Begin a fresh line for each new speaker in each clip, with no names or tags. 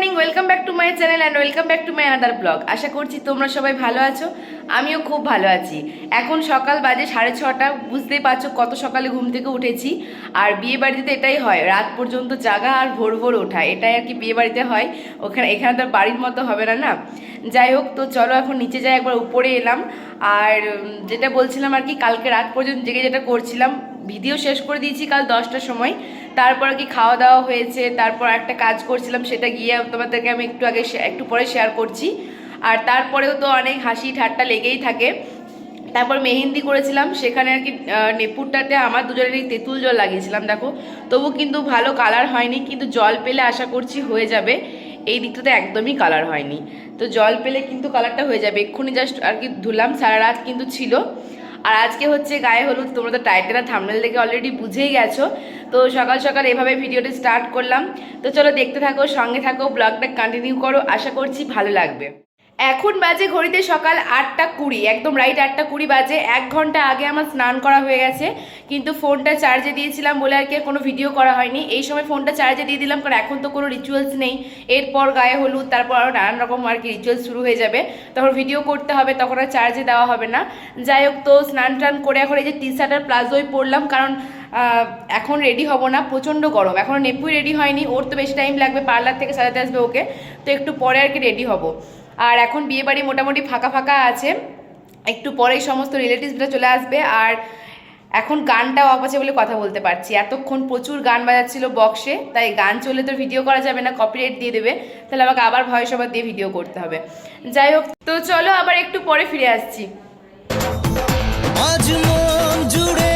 My channel and welcome back to my other blog আশা করছি তোমরা সবাই ভালো আছো, আমিও খুব ভালো আছি। এখন সকাল বাজে সাড়ে ছটা, বুঝতেই পারছ কত সকালে ঘুম থেকে উঠেছি। আর বিয়ে বাড়িতে এটাই হয়, রাত পর্যন্ত জাগা আর ভোর ভোর ওঠা, এটাই আর কি বিয়ে বাড়িতে হয়। ওখানে এখানে তো বাড়ির মতো হবে না না? যাই হোক, তো চলো এখন নিচে যাই, একবার উপরে এলাম। আর যেটা বলছিলাম আর কি, কালকে রাত পর্যন্ত জেগে যেটা করছিলাম ভিডিও শেষ করে দিয়েছি কাল দশটার সময়। তারপর কি খাওয়া দাওয়া হয়েছে, তারপর একটা কাজ করছিলাম, সেটা গিয়ে তোমাদেরকে আমি একটু আগে একটু পরে শেয়ার করছি। আর তারপরেও তো অনেক হাসি ঠাট্টা লেগেই থাকে। তারপর মেহেন্দি করেছিলাম, সেখানে আর কি নেপুরটাতে আমার দুজনেরই তেঁতুল জল লাগিয়েছিলাম, দেখো। তবু কিন্তু ভালো কালার হয়নি, কিন্তু জল পেলে আশা করছি হয়ে যাবে। এই দিকটাতে একদমই কালার হয়নি। তো জল পেলে কিন্তু কালারটা হয়ে যাবে। এক্ষুনি জাস্ট আর কি ধুলাম, সারা রাত কিন্তু ছিল। আর আজকে হচ্ছে গায়ে হলুদ, তোমরা তো টাইটেল আর থামনেল দেখে অলরেডি বুঝেই গেছো। তো সকাল সকাল এভাবে ভিডিওটি স্টার্ট করলাম। তো চলো দেখতে থাকো, সঙ্গে থাকো ব্লগটা কন্টিনিউ করো, আশা করছি ভালো লাগবে। এখন বাজে ঘড়িতে সকাল আটটা কুড়ি, একদম রাইট আটটা কুড়ি বাজে। এক ঘণ্টা আগে আমার স্নান করা হয়ে গেছে, কিন্তু ফোনটা চার্জে দিয়েছিলাম বলে আর কি কোনো ভিডিও করা হয়নি। এই সময় ফোনটা চার্জে দিয়ে দিলাম, কারণ এখন তো কোনো রিচুয়ালস নেই। এরপর গায়ে হলুদ, তারপর আরও নানান রকম আর কি রিচুয়ালস শুরু হয়ে যাবে। তখন ভিডিও করতে হবে, তখন আর চার্জে দেওয়া হবে না। যাই হোক, তো স্নান টান করে এখন এই যে টি শার্ট আর প্লাজোই পরলাম, কারণ এখন রেডি হব না, প্রচণ্ড গরম। এখনও নেপুই রেডি হয়নি, ওর তো বেশি টাইম লাগবে, পার্লার থেকে সাজাতে আসবে ওকে। তো একটু পরে আর কি রেডি হব। আর এখন বিয়ে বাড়ি মোটামুটি ফাঁকা ফাঁকা আছে। একটু পরেই সমস্ত রিলেটিভসরা চলে আসবে আর এখন গানটাও অফ আছে বলে কথা বলতে পারছি। এতক্ষণ প্রচুর গান বাজাচ্ছিল বক্সে তাই গান চলে তো ভিডিও করা যাবে না কপিরাইট দিয়ে দেবে। তাহলে আমাকে আবার ভয়েস ওভার দিয়ে ভিডিও করতে হবে। যাই হোক, তো চলো আবার একটু পরে ফিরে আসছি।
আজ মন জুড়ে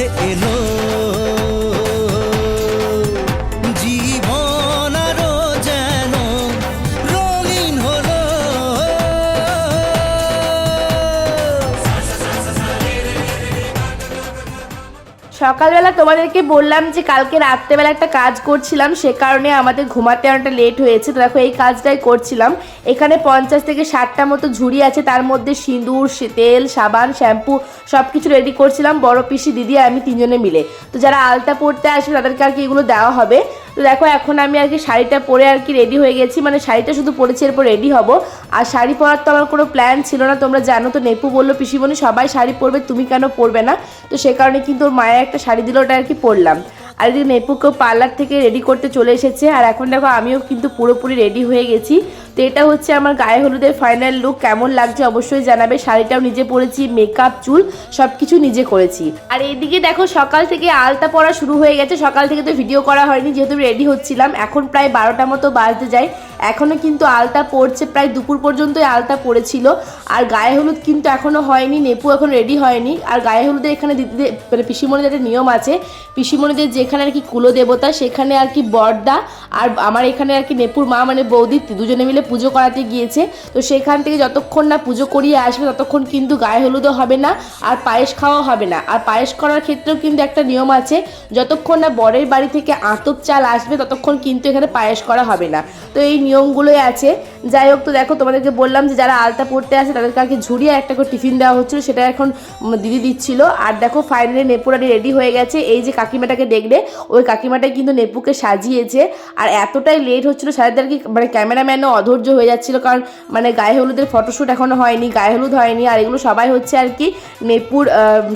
কাছে এলো
সকালবেলা তোমাদেরকে বললাম যে কালকে রাত্রেবেলা একটা কাজ করছিলাম, সে কারণে আমাদের ঘুমাতে অনেকটা লেট হয়েছে। তো দেখো, এই কাজটাই করছিলাম। এখানে পঞ্চাশ থেকে ষাটটা মতো ঝুড়ি আছে, তার মধ্যে সিঁদুর তেল, সাবান, শ্যাম্পু সব কিছু রেডি করছিলাম। বড় পিসি, দিদি আমি তিনজনে মিলে। তো যারা আলতা পড়তে আসবে, তাদেরকে আর কি এগুলো দেওয়া হবে। তো দেখো, এখন আমি আর কি শাড়িটা পরে আর কি রেডি হয়ে গেছি। মানে শাড়িটা শুধু পরেছি, এরপর রেডি হব। আর শাড়ি পরার তো আমার কোনো প্ল্যান ছিল না। তোমরা জানো তো, নেপু বলল পিসিমণি সবাই শাড়ি পরবে, তুমি কেন পরবে না? তো সে কারণে কিন্তু ওর মায়ের একটা শাড়ি দিল, ওটা আর কি পরলাম। আর এদিকে নেপুকেও পার্লার থেকে রেডি করতে চলে এসেছে। আর এখন দেখো, আমিও কিন্তু পুরোপুরি রেডি হয়ে গেছি। তো এটা হচ্ছে আমার গায়ে হলুদের ফাইনাল লুক কেমন লাগছে অবশ্যই জানাবে। শাড়িটাও নিজে পরেছি মেকআপ চুল সব কিছু নিজে করেছি। আর এইদিকে দেখো, সকাল থেকে আলতা পরা শুরু হয়ে গেছে। সকাল থেকে তো ভিডিও করা হয়নি, যেহেতু রেডি হচ্ছিলাম। এখন প্রায় বারোটা মতো বাজতে যায়। এখনও কিন্তু আলতা পড়ছে প্রায় দুপুর পর্যন্তই আলতা পড়েছিল আর গায়ে হলুদ কিন্তু এখনও হয়নি, নেপু এখন রেডি হয়নি। আর গায়ে হলুদের এখানে দিদিদের মানে পিসিমণিদের একটা নিয়ম আছে। পিসিমণিদের যেখানে আর কি কুলো দেবতা সেখানে আর কি বর্দা, আর আমার এখানে আর কি নেপুর মা মানে বৌদি, দুজনে মিলে পুজো করাতে গিয়েছে, তো সেখান থেকে যতক্ষণ না পুজো করিয়ে আসবে, ততক্ষণ কিন্তু গায়ে হলুদও হবে না, আর পায়েস খাওয়া হবে না। আর পায়েস করার ক্ষেত্রেও কিন্তু একটা নিয়ম আছে, যতক্ষণ না বরের বাড়ি থেকে আতপ চাল আসবে, ততক্ষণ কিন্তু এখানে পায়েস করা হবে না। তো এই নিয়মগুলোই আছে। যাই হোক, তো দেখো, তোমাদেরকে বললাম যে যারা আলতা পড়তে আসে, তাদেরকে আর কি ঝুড়িয়ে একটা করে টিফিন দেওয়া হচ্ছিল, সেটা এখন দিদি দিচ্ছিল। আর দেখো ফাইনালি নেপুরানি রেডি হয়ে গেছে। এই যে কাকিমাটাকে দেখলে, ওই কাকিমাটাই কিন্তু নেপুকে সাজিয়েছে। আর এতটাই লেট হচ্ছিল, সাজাতে আর কি মানে ক্যামেরাম্যানও অধৈর্য হয়ে যাচ্ছিল, কারণ মানে গায়ে হলুদের ফটোশ্যুট এখনও হয়নি, গায়ে হলুদ হয়নি, আর এগুলো সবাই হচ্ছে আর কি নেপুর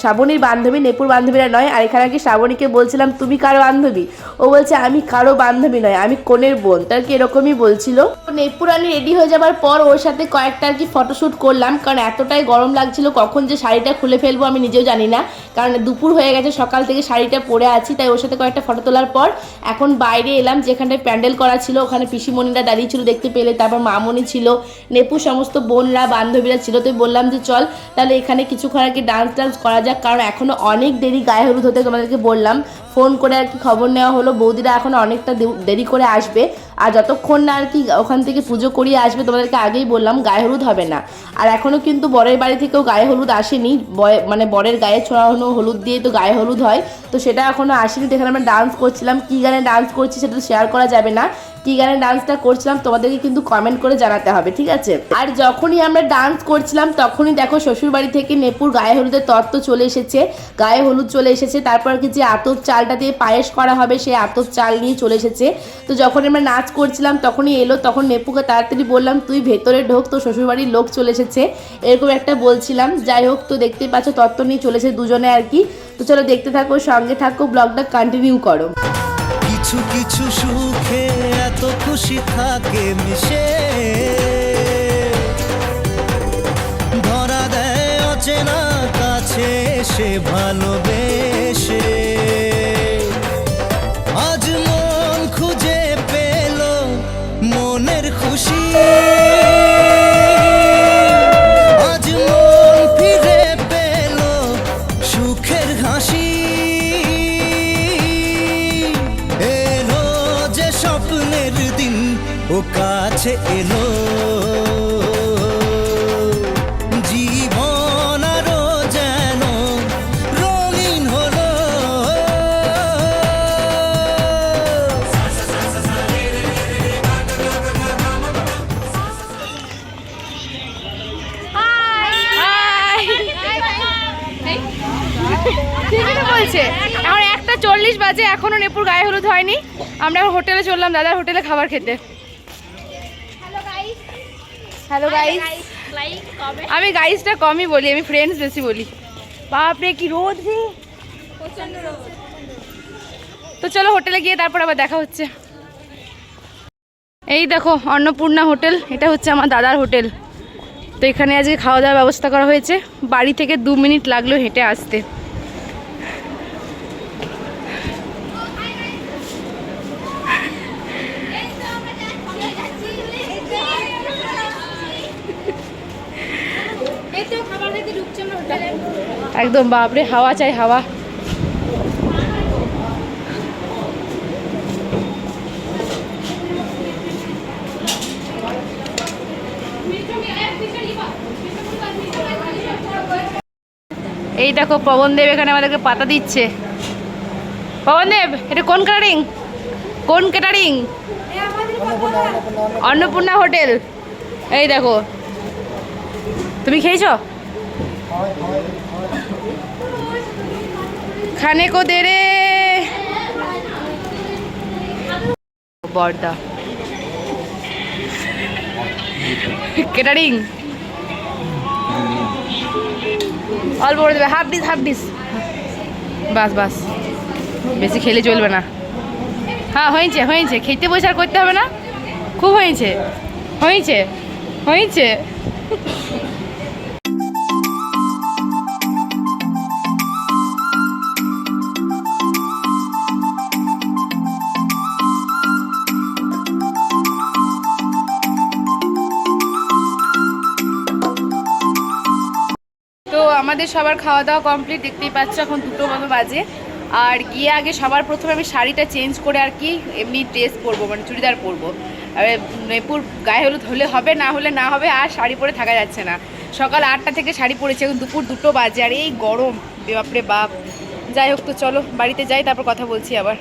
শ্রাবণীর বান্ধবী, নেপুর বান্ধবীরা নয়, আর এখানে আর কি শ্রাবণীকে বলছিলাম, তুমি কারও বান্ধবী? ও বলছে, আমি কারও বান্ধবী নয়, আমি কোনের বোন। তার কি এরকমই বলছিল। নেপুর আমি রেডি হয়ে যাবার পর ওর সাথে কয়েকটা আর কি ফটোশ্যুট করলাম, কারণ এতটাই গরম লাগছিল, কখন যে শাড়িটা খুলে ফেলব আমি নিজেও জানি না, কারণ দুপুর হয়ে গেছে, সকাল থেকে শাড়িটা পরে আছি, তাই ওর সাথে কয়েকটা ফটো তোলার পর এখন বাইরে এলাম, যেখানটায় প্যান্ডেল করা ছিল, ওখানে পিসিমণিরা দাঁড়িয়ে ছিল দেখতে পেলে তারপর মামনি ছিল, নেপু সমস্ত বোনরা, বান্ধবীরা ছিল, তো বললাম যে চল, তাহলে এখানে কিছুক্ষণ আর কি ডান্স টান্স করা যাক, কারণ এখনও অনেক দেরি গায়ে হলুদ হতে তোমাদেরকে বললাম। ফোন করে আর কি খবর নেওয়া হলো, বৌদিরা এখন অনেকটা দেরি করে আসবে আর যতক্ষণ না আর কি ওখান থেকে পুজো করিয়ে আসবে, তোমাদেরকে আগেই বললাম, গায়ে হলুদ হবে না। আর এখনও কিন্তু বরের বাড়ি থেকেও গায়ে হলুদ আসেনি। মানে বরের গায়ে ছড়ানো হলুদ দিয়ে তো গায়ে হলুদ হয়। তো সেটা এখনও আসেনি। তো আমরা ডান্স করছিলাম। কী গানে ডান্স করছি সেটা তো শেয়ার করা যাবে না। কী গানে ডান্সটা করছিলাম তোমাদেরকে কিন্তু কমেন্ট করে জানাতে হবে, ঠিক আছে? আর যখনই আমরা ডান্স করছিলাম, তখনই দেখো শ্বশুরবাড়ি থেকে নেপুর গায়ে হলুদের তত্ত্ব চলে এসেছে। গায়ে হলুদ চলে এসেছে। তারপর কি যে আতপ চালটা দিয়ে পায়েস করা হবে, সেই আতপ চাল নিয়ে চলে এসেছে। তো যখন আমরা নাচ করছিলাম, তখনই এলো, তখন নেপুকে তাড়াতাড়ি বললাম, তুই ভেতরে ঢোক তো শ্বশুরবাড়ির লোক চলে এসেছে। এরকম একটা বলছিলাম। যাই হোক, তো দেখতে পাচ্ছ, তত্ত্ব নিয়ে চলেছে দুজনে আর কি। তো চলো দেখতে থাকো, সঙ্গে থাকো, ব্লগটা কন্টিনিউ করো।
কিছু কিছু সুখে এত খুশি থাকে মিশে। ধরা দেয় অচেনা কাছে, সে ভালোবেসে কাছে এলো। যেন রঙিন
বলছে। এখন একটা চল্লিশ বাজে, এখনও নেপুর গায়ে হলুদ হয়নি। আমরা হোটেলে চললাম, দাদার হোটেলে খাবার খেতে। হ্যালো গাইস আমি গাইসটা কমই বলি আমি ফ্রেন্ডস বেশি বলি। বাপরে কি রোদ রে। তো চলো হোটেলে গিয়ে তারপর আবার দেখা হচ্ছে। এই দেখো অন্নপূর্ণা হোটেল। এটা হচ্ছে আমার দাদার হোটেল। তো এখানে আজকে খাওয়া দাওয়ার ব্যবস্থা করা হয়েছে। বাড়ি থেকে দু মিনিট লাগল হেঁটে আসতে। একদম, বাপরে, হাওয়া চাই, হাওয়া। এই দেখো পবনদেব এখানে আমাদেরকে পাতা দিচ্ছে। পবনদেব এটা কোন ক্যাটারিং কোন ক্যাটারিং অন্নপূর্ণা হোটেল। এই দেখো। তুমি খেয়েছো? খানে কো দে রে বর্দা কেটারিং অল্প করে দেবে। হাফ ডিস হাফ ডিস বাস বাস। বেশি খেলে চলবে না। হ্যাঁ হয়েছে হয়েছে। খেতে বসে আর করতে হবে না। খুব হয়েছে। হয়েছে হয়েছে। আমাদের সবার খাওয়া দাওয়া কমপ্লিট দেখতেই পাচ্ছ এখন দুটো মতো বাজে। আর গিয়ে আগে সবার প্রথমে আমি শাড়িটা চেঞ্জ করে আর কি এমনি ড্রেস পরবো মানে চুড়িদার পরবো। আর মেপুর গায়ে হলুদ হলে হবে, না হলে না হবে, আর শাড়ি পরে থাকা যাচ্ছে না। সকাল আটটা থেকে শাড়ি পরেছে, এখন দুপুর দুটো বাজে, আর এই গরম, বাপরে বাপ। যাই হোক তো চলো, বাড়িতে যাই, তারপর কথা বলছি আবার।